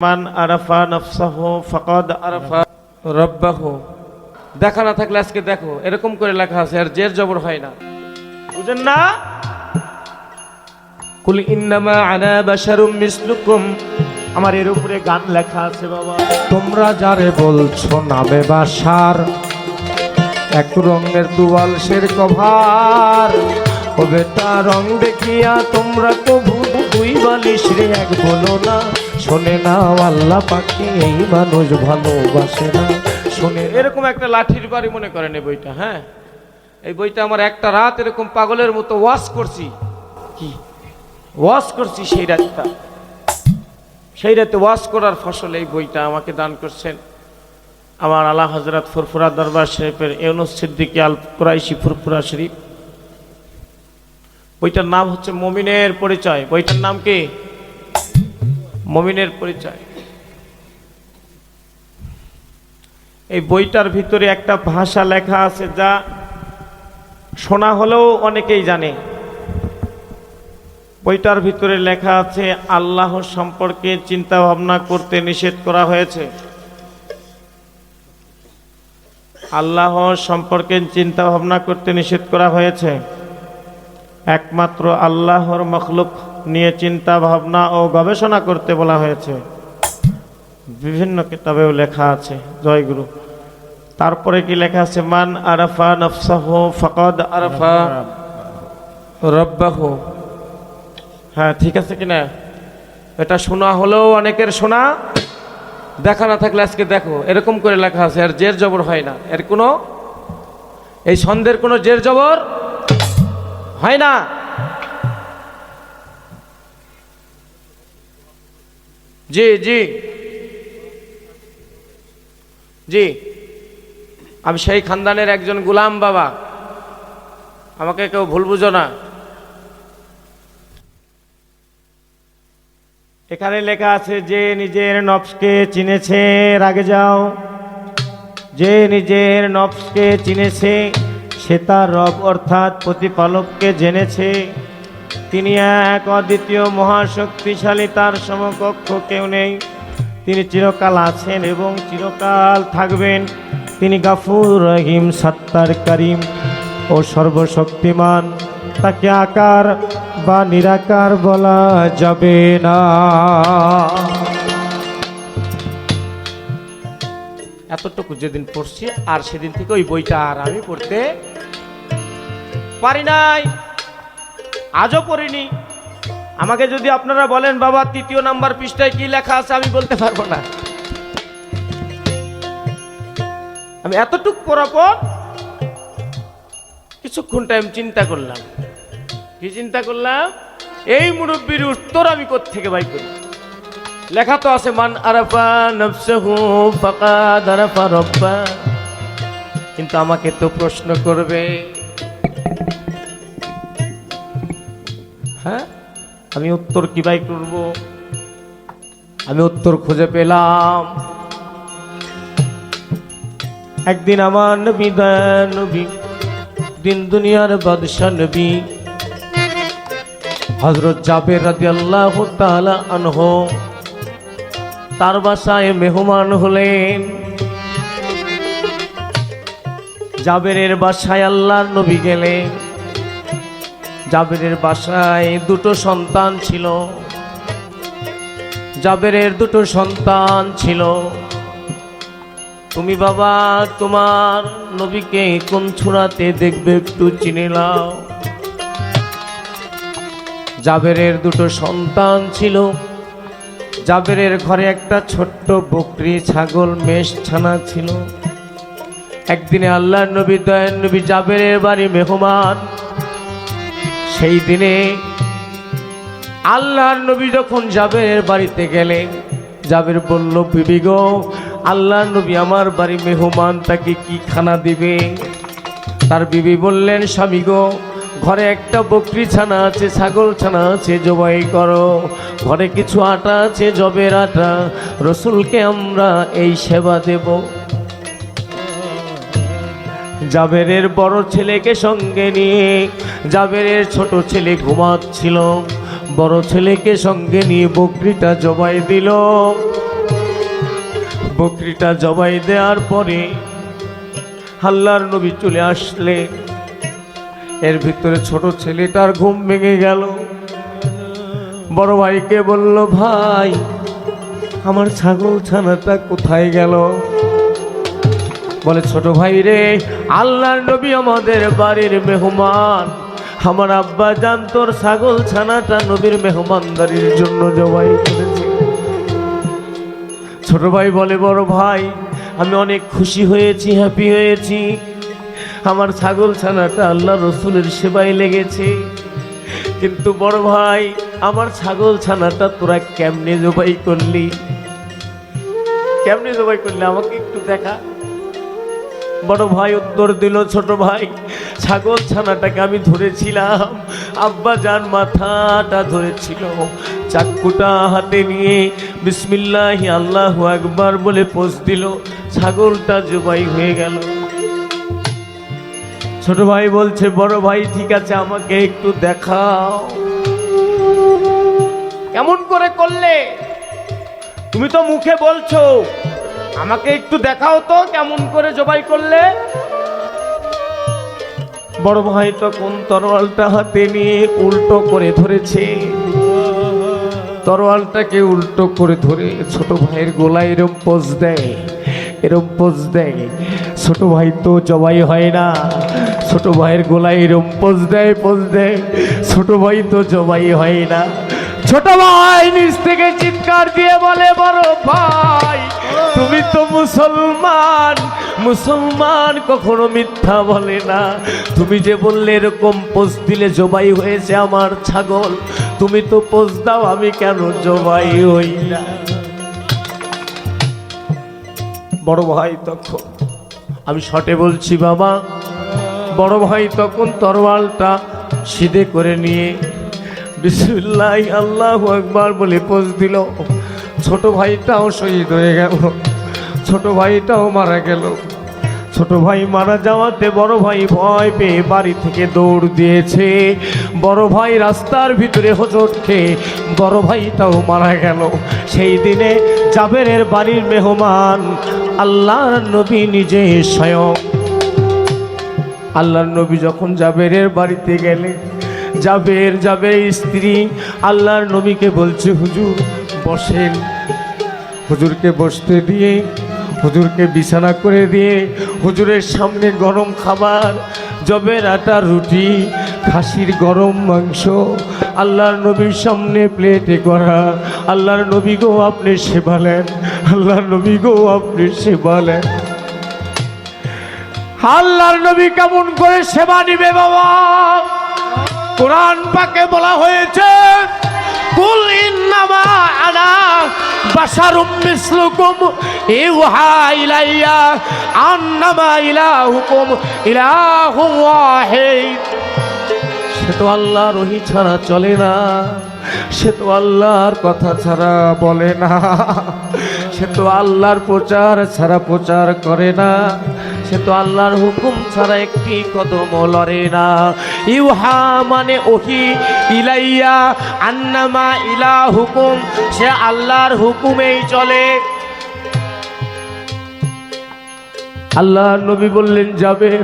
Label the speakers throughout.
Speaker 1: মান আরাফা নফসাহু ফাকাদ আরাফা রব্বাহু। দেখা না থাকলে আজকে দেখো এরকম করে লেখা আছে আর জের জবর হয় না। বুঝেন না? কুল ইন্নামা আনা বাশারুম মিসলুকুম। আমার এর উপরে গান লেখা আছে বাবা।
Speaker 2: তোমরা যারে বলছো নামে বাসার এক রঙের দুয়াল শের কভার ও বেটা রং দেখিয়া তোমরা কভু দুই বালিশ রে এক বলো না। শোনে না, আল্লাহ পাখি এই মানুষ ভালোবাসে না। শোনে,
Speaker 1: এরকম একটা লাঠির বাড়ি মনে করেন এই বইটা হ্যাঁ? এই বইটা আমার একটা রাত এরকম পাগলের মতো ওয়াশ করছি। কি? ওয়াশ করছি সেই রাতটা। সেই রাতে ওয়াশ করার ফসল এই বইটা আমাকে দান করছেন আমার আলা হজরত ফুরফুরা দরবার শরীফের ইউনুস সিদ্দিকী আল কুরাইশি ফুরফুরা শরীফ। বইটার নাম হচ্ছে মমিনের পরিচয়। বইটার নাম কি? মমিনের পরিচয়। এই বইটার ভিতরে একটা ভাষা লেখা আছে যা শোনা হলেও অনেকেই জানে। বইটার ভিতরে লেখা আছে, আল্লাহ সম্পর্কে চিন্তা ভাবনা করতে নিষেধ করা হয়েছে। আল্লাহ সম্পর্কে চিন্তা ভাবনা করতে নিষেধ করা হয়েছে। একমাত্র আল্লাহর মখলুক নিয়ে চিন্তা ভাবনা ও গবেষণা করতে বলা হয়েছে। বিভিন্ন কিতাবেও লেখা আছে, জয়গুরু। তারপরে কি লেখা আছে? মান আরাফা নফসাহু ফকদ আরাফা রব্বাহু। হ্যাঁ ঠিক আছে কিনা এটা শোনা হলেও অনেকের শোনা দেখা না থাকলে আজকে দেখো। এরকম করে লেখা আছে, আর জের জবর হয় না। এর কোনো এই ছন্দের কোনো জের জবর হয় না। জি জি। জি। আমি সেই খানদানের একজন গুলাম বাবা। আমাকে কেউ ভুল বুঝো না। এখানে লেখা আছে, যে নিজের নফসকে চিনেছে, রাগে যাও। যে নিজের নফসকে চিনেছে সে তার রব অর্থাৎ প্রতিপালককে জেনেছে। তিনি এক অদ্বিতীয় মহাশক্তিশালী, তার সমকক্ষ কেউ নেই। তিনি চিরকাল আছেন এবং চিরকাল থাকবেন। তিনি গাফুর রহিম, সাত্তার করিম ও সর্বশক্তিমান। তাকে আকার বা নিরাকার বলা যাবে না। এতটুকু যেদিন পড়ছি, আর সেদিন থেকে ওই বইটা আর আমি পড়তে পারি নাই। আজও পড়িনি। আমাকে যদি আপনারা বলেন, বাবা, তৃতীয় নাম্বার পৃষ্ঠায় কি লেখা আছে? আমি বলতে পারব না। আমি এতটুক পড়ার পর কিছুক্ষণ টাইম চিন্তা করলাম। কি চিন্তা করলাম? এই মুরব্বীর উত্তর আমি থেকে বাই করি? লেখা তো আছে, মান আরাফা নফসহু ফাকাদ আরাফা রব্বা। কিন্তু আমাকে তো প্রশ্ন করবে হ্যাঁ আমি উত্তর কি বাই করব? আমি উত্তর খুঁজে পেলাম। একদিন আমার নবী নবী দিন দুনিয়ার বাদশাহ নবী হজরত জাবের রাদিয়াল্লাহু তাআলা আনহু তার বাসায় মেহমান হলেন। জাবেরের বাসায় আল্লাহর নবী গেলেন। জাবেরের বাসায় দুটো সন্তান ছিল। জাবেরের দুটো সন্তান ছিল। তুমি বাবা, তোমার নবীকে কোন ছুড়াতে দেখবে একটু চিনে নাও। জাবেরের দুটো সন্তান ছিল। জাবেরের ঘরে একটা ছোট্ট বকরি ছাগল মেষ ছানা ছিল। একদিনে আল্লাহ নবী দয়ান নবী জাবেরের বাড়ি মেহমান। সেই দিনে আল্লাহর নবী যখন জাবেরের বাড়িতে গেলেন, জাবের বলল, বিবি গো, আল্লাহ নবী আমার বাড়ি মেহমান, তাকে কি খানা দিবে? তার বিবি বললেন, স্বামী গো ঘরে একটা বকরি ছানা আছে, ছাগল ছানা আছে, জবাই করো। ঘরে কিছু আটা আছে জবের আটা। রসুলকে আমরা এই সেবা দেব। জাবেরের বড় ছেলেকে সঙ্গে নিয়ে, জাবেরের ছোট ছেলে ঘুমাচ্ছিল। বড় ছেলেকে সঙ্গে নিয়ে বকরিটা জবাই দিল। বকরিটা জবাই দেওয়ার পরে হাল্লার নবী চলে আসলে এর ভিতরে ছোট ছেলেটার ঘুম ভেঙে গেল। বড় ভাইকে বলল, ভাই, আমার ছাগল ছানাটা কোথায় গেল? বলে, ছোট ভাই রে, আল্লাহর নবী আমাদের বাড়ির মেহমান। আমার আব্বা জান তোর ছাগল ছানাটা নবীর মেহমানদারির জন্য জবাই করেছে। ছোট ভাই বলে, বড় ভাই, আমি অনেক খুশি হয়েছি হ্যাপি হয়েছি। আমার ছাগল ছানাটা আল্লাহ রসুলের সেবায় লেগেছে। কিন্তু বড় ভাই, আমার ছাগল ছানাটা তোরা কেমনে জবাই করলি? কেমনে জবাই করলি? আমাকে একটু দেখা। বড় ভাই উত্তর দিল, ছোট ভাই, ছাগল ছানাটাকে আমি ধরেছিলাম। আব্বা যান মাথাটা ধরেছিল চাকুটা হাতে নিয়ে বিসমিল্লাহি আল্লাহ একবার বলে পোষ দিল। ছাগলটা জবাই হয়ে গেল। ছোট ভাই বলছে বড় ভাই ঠিক আছে আমাকে একটু দেখাও। কেমন করে করলে? তুমি তো মুখে বলছো আমাকে একটু দেখাও তো কেমন করে জবাই করলে? বড় ভাই তখন তরোয়ালটা হাতে নিয়ে উল্টো করে ধরেছে। তরোয়ালটাকে উল্টো করে ধরে ছোট ভাইয়ের গোলায় এরম পোজ দেয় এরম পোজ দেয়। ছোট ভাই তো জবাই হয় না ছোট ভাইয়ের গোলায় এরম পোজ দেয় পোজ দেয়। ছোট ভাই তো জবাই হয় না। ছোট ভাই নিচ থেকে চিৎকার দিয়ে বলে, বড় ভাই, তুমি তো মুসলমান। মুসলমান কখনো মিথ্যা বলে না। তুমি যে বললে এরকম পোজ দিলে জবাই হয়েছে আমার ছাগল। তুমি তো পোজ দাও, আমি কেন জবাই হই না? বড় ভাই তখন, আমি শটে বলছি বাবা বড় ভাই তখন তরোয়ালটা সিধে করে নিয়ে, বিসমুল্লাহ, আল্লাহ একবার বলে পোজ দিল। ছোট ভাইটাও শহীদ হয়ে গেল। ছোট ভাইটাও মারা গেল। ছোট ভাই মারা যাওয়াতে বড় ভাই ভয় পেয়ে বাড়ি থেকে দৌড় দিয়েছে। বড় ভাই রাস্তার ভিতরে হোঁচট খেয়ে বড় ভাইটাও মারা গেল। সেই দিনে জাবেরের বাড়ির মেহমান আল্লাহর নবী নিজে স্বয়ং আল্লাহর নবী যখন জাবেরের বাড়িতে গেলে জাবের জাবের স্ত্রী আল্লাহর নবীকে বলছে, হুজুর, বসেন। হুজুরকে বসতে দিয়ে, হুজুরকে বিছানা করে দিয়ে, হুজুরের সামনে গরম খাবার, জবের আটা, রুটি, খাসির গরম মাংস, আল্লাহর নবীর সামনে প্লেটে করা। আল্লাহর নবী গো, আপনি সেবালেন আল্লাহর নবী গো, আপনি সেবালেন আল্লাহর নবী কেমন করে সেবা নিবে বাবা? কোরআন পাকে বলা হয়েছে, কুল আনা সে তো আল্লাহর ওহি ছাড়া চলে না, সে তো আল্লাহর কথা ছাড়া বলে না, সে তো আল্লাহর প্রচার ছাড়া প্রচার করে না। সে তো আল্লাহর হুকুম ছাড়া একটি কদম লড়ে না। ইউহা মানে ওহি, ইলাইয়া, আন্নামা ইলা হুকুম সে আল্লাহর হুকুমেই চলে। আল্লাহ নবী বললেন, যাবে।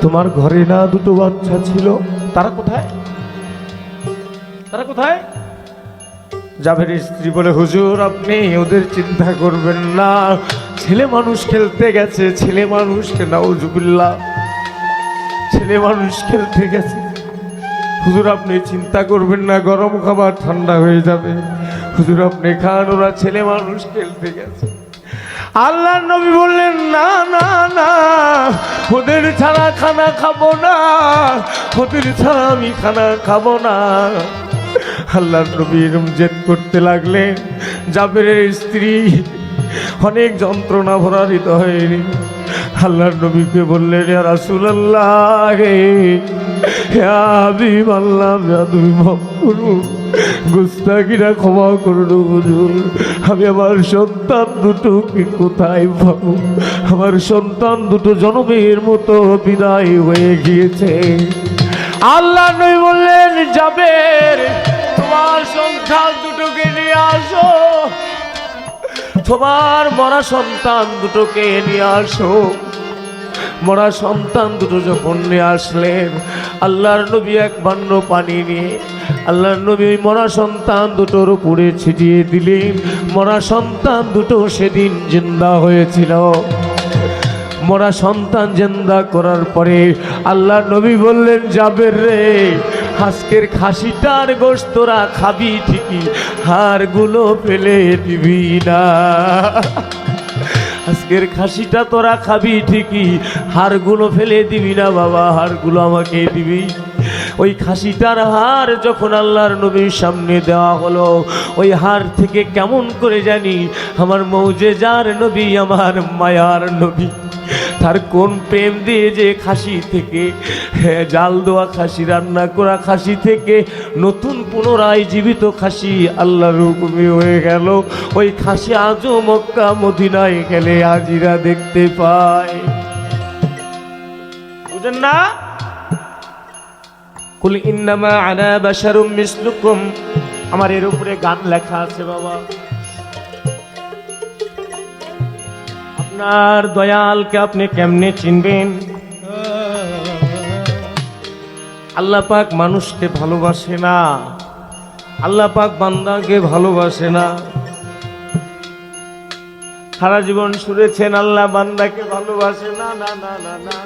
Speaker 1: তোমার ঘরে না দুটো বাচ্চা ছিল? তারা কোথায়? তারা কোথায়? জাভের স্ত্রী বলে, হুজুর, আপনি ওদের চিন্তা করবেন না। ছেলে মানুষ খেলতে গেছে, ছেলে মানুষকে নাউজুবিল্লাহ। ছেলে মানুষ খেলতে গেছে। হুজুর, আপনি চিন্তা করবেন না, গরম খাবার ঠান্ডা হয়ে যাবে। হুজুর, আপনি খান, ওরা ছেলে মানুষ খেলতে গেছে। আল্লাহ নবী বললেন, না না না, ওদের ছাড়া খানা খাব না, ওদের ছাড়া আমি খানা খাব না। আল্লাহ নবী এরম জেদ করতে লাগলেন। জাবেরের স্ত্রী অনেক যন্ত্রণা ভরা হৃদয়ে আল্লাহর নবীকে বললেন হাবিব, আল্লাহ তুমি মাফ করুন গুস্তাকিরা ক্ষমা করুন হুজুর। আমি আমার সন্তান দুটোকে কোথায় পাবো? আমার সন্তান দুটো জনমের মতো বিদায় হয়ে গিয়েছে। আল্লাহ নবী বললেন যাবে তোমার সন্তান দুটোকে নিয়ে আসো। অথবা মরা সন্তান দুটোকে নিয়ে আসো। মরা সন্তান দুটো যখন নিয়ে আসলেন, আল্লাহর নবী এক বান্ন পানি নিয়ে, আল্লাহর নবী মরা সন্তান দুটোর উপরে ছিটিয়ে দিলেন। মরা সন্তান দুটো সেদিন জিন্দা হয়েছিল। মরা সন্তান জেন্দা করার পরে আল্লাহ নবী বললেন যাবের রে আজকের খাসিটার গোস্তরা খাবি ঠিকই, হাড়গুলো ফেলে দিবি না। আজকের খাসিটা তোরা খাবি ঠিকই, হাড়গুলো ফেলে দিবি না বাবা, হাড়গুলো আমাকে দিবি। ওই খাসিটার হার যখন আল্লাহর নবীর সামনে দেওয়া হলো, ওই হাড় থেকে কেমন করে জানি আমার মৌজে যার নবী, আমার মায়ার নবী। তার কোন প্রেম দিয়ে যে খাসি থেকে? জাল দেওয়া খাসি, রান্না করা খাসি থেকে নতুন পুনরায় জীবিত খাসি আল্লাহর হুকুমে হয়ে গেল। ওই খাসি আজও মক্কা, মদিনায় গেলে আজিরা দেখতে পায়। বুঝেন না? কুল ইন্নামা আনা বাশারুম মিসলুকুম। আমার এর উপরে গান লেখা আছে বাবা। আপনার দয়ালকে আপনি কেমনে চিনবেন? আল্লাহ পাক মানুষকে ভালোবাসে না। আল্লাহ পাক বান্দাকে ভালোবাসে না। সারা জীবন শুনেছেন, আল্লাহ বান্দাকে ভালোবাসে না না না না না।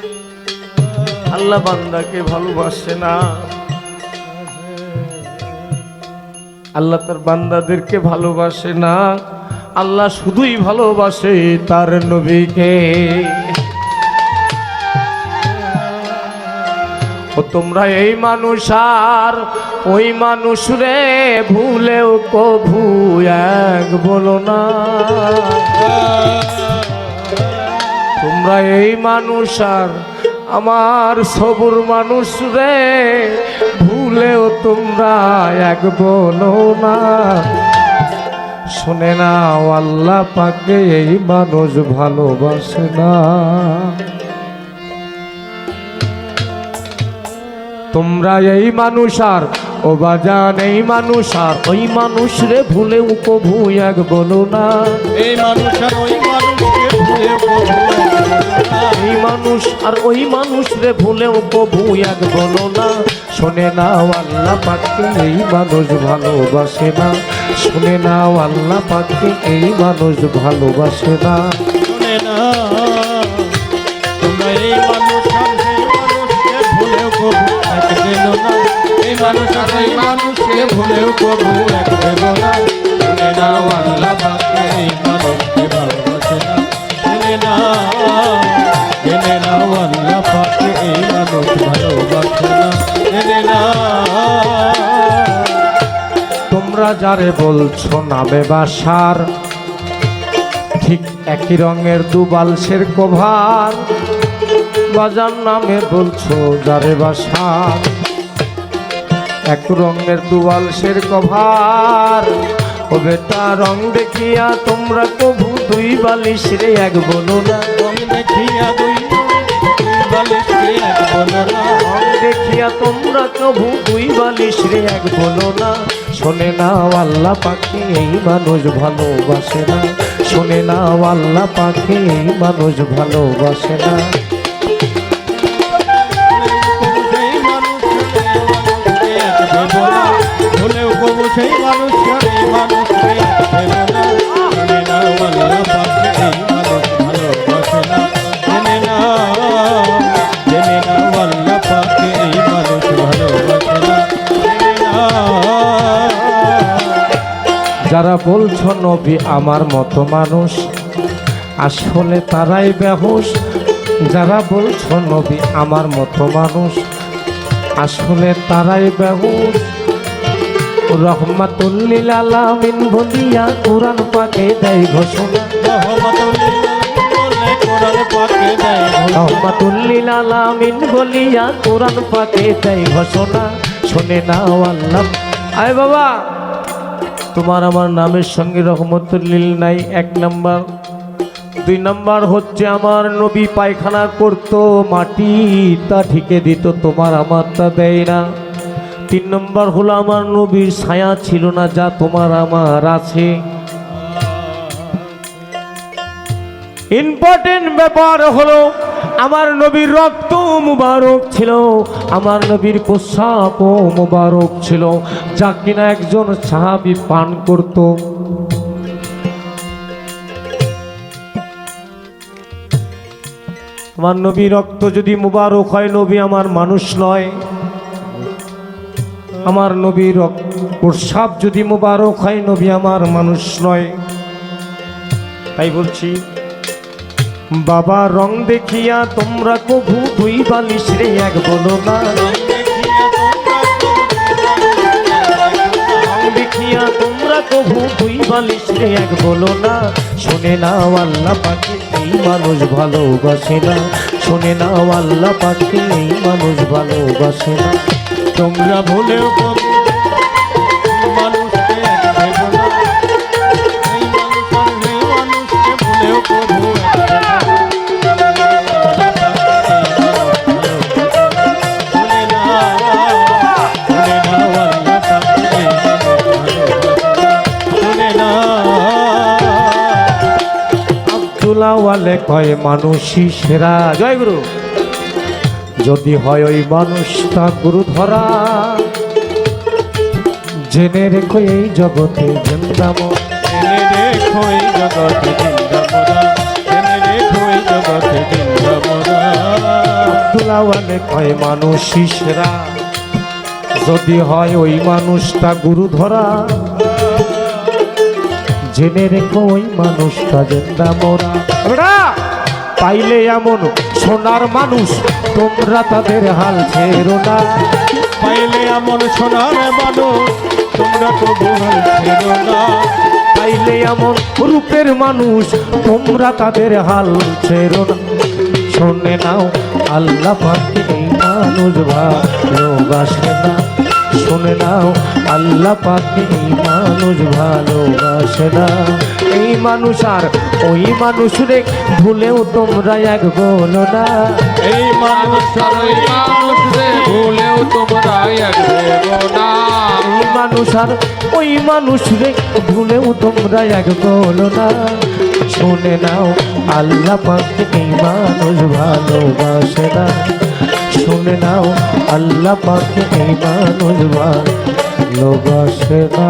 Speaker 1: আল্লাহ বান্দাকে ভালোবাসে না। আল্লাহ তার বান্দাদেরকে ভালোবাসে না। আল্লাহ শুধুই ভালোবাসে তার নবীকে। ও তোমরা এই মানুষ আর ওই মানুষ রে ভুলেও কভু এক বলো না। তোমরা এই মানুষ আর আমার সবুর মানুষ রে ভুলেও তোমরা এক বলো না। শুনে না আল্লাহ পাকে এই মানুষ ভালোবাসে না। তোমরা এই মানুষ আর, ও বাজান, এই মানুষ আর, ওই মানুষ রে ভুলে উপভু এক বলো না।
Speaker 3: এই মানুষ আর ওই মানুষকে ভুলে
Speaker 1: মানুষ আর ওই মানুষ রে ভুলেও কভু এক বলো না। শোনে না আল্লাহ পাককে এই মানুষ ভালোবাসে না। শুনে না আল্লাহ পাককে এই মানুষ ভালোবাসে না।
Speaker 3: শুনে না এই মানুষ ভুলেও কবু এক দিল না। এই মানুষ আর ভুলেও না। শুনে না আল্লাহ পাকে
Speaker 1: যারে বলছো নামে বাসার? ঠিক একই রঙের দুবালসের কভার। বাজার নামে বলছো যারে বাসার। এক রঙের দুবালসের কভার। ও বেটা রং দেখিয়া তোমরা কভু দুই বালিশ রে এক বলো না,
Speaker 3: রং দেখিয়া দুই দুই বালিশকে এক বলো না।
Speaker 1: দেখিয়া তোমরা কভু দুই বালিশ রে এক বলো না। শোনে না আল্লাহ পাখি, এই মানুষ ভালোবাসে না। শোনে না আল্লাহ পাখি, এই মানুষ ভালোবাসে না। বলছো নবী, আমার মতো মানুষ? আসলে তারাই বেহুশ। যারা বলছো নবী, আমার মতো মানুষ? আসলে তারাই বেহুশ। রহমাতুল্লিল আলামিন বলিয়া কোরআন পাকে দেয় ঘোষণা।
Speaker 3: রহমাতুল্লিল
Speaker 1: আলামিন বলিয়া কোরআন পাকে দেয় ঘোষণা। শোনে না আল্লাহ। আয় বাবা! তোমার আমার নামের সঙ্গে রহমতুল্লিল নাই, এক নাম্বার। দুই নাম্বার হচ্ছে আমার নবী পায়খানা করতো, মাটি তা ঠিকে দিত, তোমার আমার তা দেয় না। তিন নম্বর হলো আমার নবীর ছায়া ছিল না, যা তোমার আমার আছে। ইম্পর্টেন্ট ব্যাপার হলো আমার নবীর রক্ত মুবারক ছিল, আমার নবীর প্রস্রাবও মুবারক ছিল, যা কিনা একজন সাহাবি পান করত। আমার নবী রক্ত যদি মুবারক হয়, নবী আমার মানুষ নয়। আমার নবীর রক্ত প্রস্রাব যদি মুবারক হয়, নবী আমার মানুষ নয়। তাই বলছি বাবা, রং দেখিয়া তোমরা কভু দুই বালিশ রে এক বলো না। দেখিয়া তোমরা কভু দুই বালিশ রে এক বলো না। শোনে না আল্লাহ পাকে, এই মানুষ ভালোবাসে না। শোনে না আল্লাহ পাকে, এই মানুষ ভালোবাসে না।
Speaker 3: তোমরা ভুলেও
Speaker 1: ওয়ালে কয় মানুষই সেরা। জয় গুরু। যদি হয় ওই মানুষটা গুরু ধরা জেনে রেখো এই জগতে জিন্দাম।
Speaker 3: জেনে রেখো এই জগতে জিন্দামরা জেনে রেখো এই জগতে জিন্দামরা।
Speaker 1: আব্দুল্লাহ কয় মানুষই সেরা। যদি হয় ওই মানুষটা গুরু ধরা জেনে রেখো ওই মানুষটা জিন্দা মোরা পাইলে এমন সোনার মানুষ তোমরা তাদের হাল ছেড়ো না।
Speaker 3: পাইলে এমন সোনার মানুষ তোমরা তো বহুল ছিল না।
Speaker 1: পাইলে এমন রূপের মানুষ তোমরা তাদের হাল ছেড়ো না। শোনে নাও আল্লাহ পাকে মানুষ ভালোবাসে না। শোনে নাও আল্লাহ পাকে মানুষ ভালোবাসে না। এই মানুষ আর ওই মানুষ রে ভুলেও তোমরা এক বলো না।
Speaker 3: এই মানুষ আর ওই মানুষ রে ভুলেও তোমরা এক ভেবো না।
Speaker 1: এই মানুষ আর ওই মানুষ রে ভুলেও তোমরা এক বলো না। শুনে নাও আল্লাহ পাকে এই মানুষ ভালোবাসে না। শুনে নাও আল্লাহ পাকে এই মানুষ ভালোবাসে না।